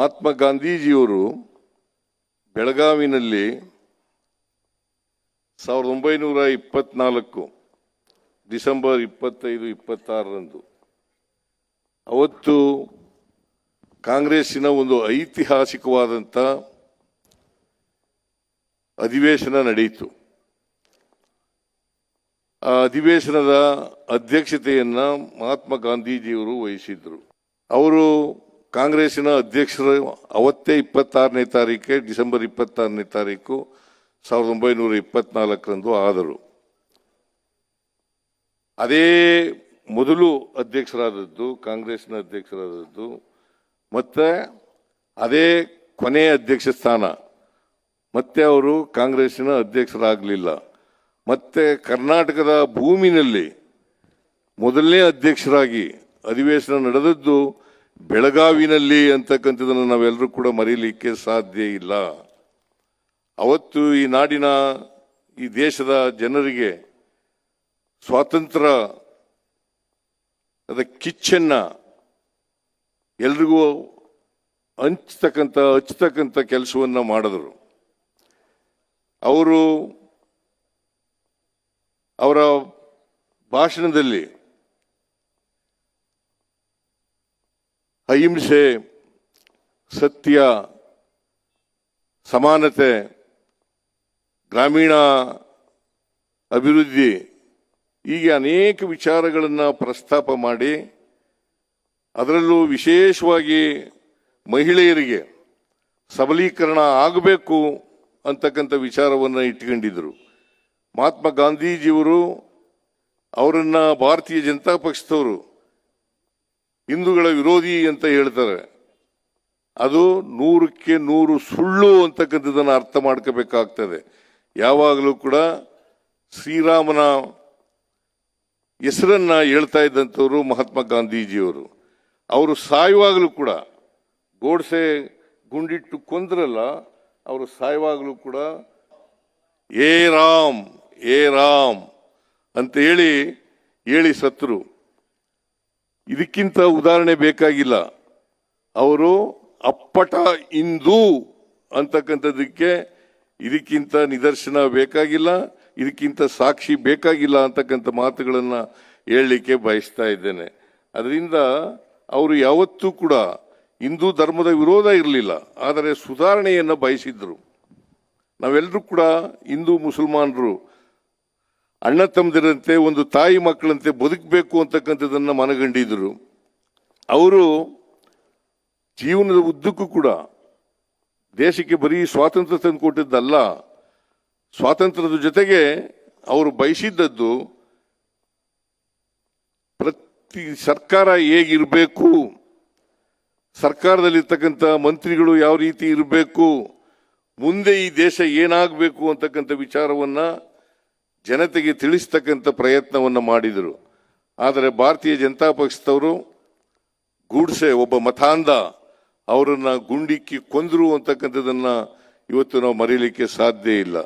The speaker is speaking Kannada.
ಮಹಾತ್ಮ ಗಾಂಧೀಜಿಯವರು ಬೆಳಗಾವಿನಲ್ಲಿ ಸಾವಿರದ ಒಂಬೈನೂರ ಇಪ್ಪತ್ನಾಲ್ಕು, ಡಿಸೆಂಬರ್ ಇಪ್ಪತ್ತೈದು, ಇಪ್ಪತ್ತಾರರಂದು. ಅವತ್ತು ಕಾಂಗ್ರೆಸ್ಸಿನ ಒಂದು ಐತಿಹಾಸಿಕವಾದಂಥ ಅಧಿವೇಶನ ನಡೆಯಿತು. ಆ ಅಧಿವೇಶನದ ಅಧ್ಯಕ್ಷತೆಯನ್ನು ಮಹಾತ್ಮ ಗಾಂಧೀಜಿಯವರು ವಹಿಸಿದ್ದರು ಅವರು ಕಾಂಗ್ರೆಸ್ಸಿನ ಅಧ್ಯಕ್ಷರು ಅವತ್ತೇ ಇಪ್ಪತ್ತಾರನೇ ತಾರೀಕೆ ಡಿಸೆಂಬರ್ ಇಪ್ಪತ್ತಾರನೇ ತಾರೀಕು ಸಾವಿರದ ಒಂಬೈನೂರ ಇಪ್ಪತ್ನಾಲ್ಕರಂದು ಆದರು. ಅದೇ ಮೊದಲು ಅಧ್ಯಕ್ಷರಾದದ್ದು ಕಾಂಗ್ರೆಸ್ನ ಅಧ್ಯಕ್ಷರಾದದ್ದು, ಮತ್ತೆ ಅದೇ ಕೊನೆಯ ಅಧ್ಯಕ್ಷ ಸ್ಥಾನ. ಮತ್ತೆ ಅವರು ಕಾಂಗ್ರೆಸ್ಸಿನ ಅಧ್ಯಕ್ಷರಾಗಲಿಲ್ಲ. ಮತ್ತೆ ಕರ್ನಾಟಕದ ಭೂಮಿನಲ್ಲಿ ಮೊದಲನೇ ಅಧ್ಯಕ್ಷರಾಗಿ ಅಧಿವೇಶನ ನಡೆದದ್ದು ಬೆಳಗಾವಿನಲ್ಲಿ ಅಂತಕ್ಕಂಥದ್ದನ್ನು ನಾವೆಲ್ಲರೂ ಕೂಡ ಮರೀಲಿಕ್ಕೆ ಸಾಧ್ಯ ಇಲ್ಲ. ಅವತ್ತು ಈ ನಾಡಿನ ಈ ದೇಶದ ಜನರಿಗೆ ಸ್ವಾತಂತ್ರ್ಯ ಅದ ಕಿಚ್ಚನ್ನು ಎಲ್ರಿಗೂ ಹಂಚ್ತಕ್ಕಂಥ, ಹಚ್ತಕ್ಕಂಥ ಕೆಲಸವನ್ನು ಮಾಡಿದರು. ಅವರು ಅವರ ಭಾಷಣದಲ್ಲಿ ಅಹಿಂಸೆ, ಸತ್ಯ, ಸಮಾನತೆ, ಗ್ರಾಮೀಣ ಅಭಿವೃದ್ಧಿ, ಹೀಗೆ ಅನೇಕ ವಿಚಾರಗಳನ್ನು ಪ್ರಸ್ತಾಪ ಮಾಡಿ, ಅದರಲ್ಲೂ ವಿಶೇಷವಾಗಿ ಮಹಿಳೆಯರಿಗೆ ಸಬಲೀಕರಣ ಆಗಬೇಕು ಅಂತಕ್ಕಂಥ ವಿಚಾರವನ್ನು ಇಟ್ಕೊಂಡಿದ್ದರು ಮಹಾತ್ಮ ಗಾಂಧೀಜಿಯವರು ಅವರನ್ನು ಭಾರತೀಯ ಜನತಾ ಪಕ್ಷದವರು ಹಿಂದೂಗಳ ವಿರೋಧಿ ಅಂತ ಹೇಳ್ತಾರೆ. ಅದು ನೂರಕ್ಕೆ ನೂರು ಸುಳ್ಳು ಅಂತಕ್ಕಂಥದ್ದನ್ನು ಅರ್ಥ ಮಾಡ್ಕೋಬೇಕಾಗ್ತದೆ. ಯಾವಾಗಲೂ ಕೂಡ ಶ್ರೀರಾಮನ ಹೆಸರನ್ನ ಹೇಳ್ತಾ ಇದ್ದಂಥವರು ಮಹಾತ್ಮ ಗಾಂಧೀಜಿಯವರು. ಅವರು ಸಾಯುವಾಗಲೂ ಕೂಡ ಗೋಡ್ಸೆ ಗುಂಡಿಟ್ಟು ಕೊಂದ್ರಲ್ಲ, ಅವರು ಸಾಯುವಾಗಲೂ ಕೂಡ ಏ ರಾಮ್ ಏ ರಾಮ್ ಅಂತ ಹೇಳಿ ಹೇಳಿ ಸತ್ರು. ಇದಕ್ಕಿಂತ ಉದಾಹರಣೆ ಬೇಕಾಗಿಲ್ಲ. ಅವರು ಅಪ್ಪಟ ಹಿಂದೂ ಅಂತಕ್ಕಂಥದ್ದಕ್ಕೆ ಇದಕ್ಕಿಂತ ನಿದರ್ಶನ ಬೇಕಾಗಿಲ್ಲ, ಇದಕ್ಕಿಂತ ಸಾಕ್ಷಿ ಬೇಕಾಗಿಲ್ಲ ಅಂತಕ್ಕಂಥ ಮಾತುಗಳನ್ನು ಹೇಳಲಿಕ್ಕೆ ಬಯಸ್ತಾ ಇದ್ದೇನೆ. ಅದರಿಂದ ಅವರು ಯಾವತ್ತೂ ಕೂಡ ಹಿಂದೂ ಧರ್ಮದ ವಿರೋಧ ಇರಲಿಲ್ಲ, ಆದರೆ ಸುಧಾರಣೆಯನ್ನು ಬಯಸಿದ್ರು. ನಾವೆಲ್ಲರೂ ಕೂಡ ಹಿಂದೂ ಮುಸಲ್ಮಾನರು ಅಣ್ಣ ತಮ್ಮದಿರಂತೆ, ಒಂದು ತಾಯಿ ಮಕ್ಕಳಂತೆ ಬದುಕಬೇಕು ಅಂತಕ್ಕಂಥದ್ದನ್ನು ಮನಗಂಡಿದ್ರು. ಅವರು ಜೀವನದ ಉದ್ದಕ್ಕೂ ಕೂಡ ದೇಶಕ್ಕೆ ಬರೀ ಸ್ವಾತಂತ್ರ್ಯ ತಂದುಕೊಟ್ಟಿದ್ದಲ್ಲ ಸ್ವಾತಂತ್ರ್ಯದ ಜೊತೆಗೆ ಅವರು ಬಯಸಿದ್ದದ್ದು ಪ್ರತಿ ಸರ್ಕಾರ ಹೇಗಿರಬೇಕು, ಸರ್ಕಾರದಲ್ಲಿರ್ತಕ್ಕಂಥ ಮಂತ್ರಿಗಳು ಯಾವ ರೀತಿ ಇರಬೇಕು, ಮುಂದೆ ಈ ದೇಶ ಏನಾಗಬೇಕು ಅಂತಕ್ಕಂಥ ವಿಚಾರವನ್ನ ಜನತೆಗೆ ತಿಳಿಸ್ತಕ್ಕಂಥ ಪ್ರಯತ್ನವನ್ನು ಮಾಡಿದರು. ಆದರೆ ಭಾರತೀಯ ಜನತಾ ಪಕ್ಷದವರು ಗೂಡ್ಸೆ, ಒಬ್ಬ ಮತಾಂಧ, ಅವರನ್ನು ಗುಂಡಿಕ್ಕಿ ಕೊಂದರು ಅಂತಕ್ಕಂಥದ್ದನ್ನು ಇವತ್ತು ನಾವು ಮರೀಲಿಕ್ಕೆ ಸಾಧ್ಯ ಇಲ್ಲ.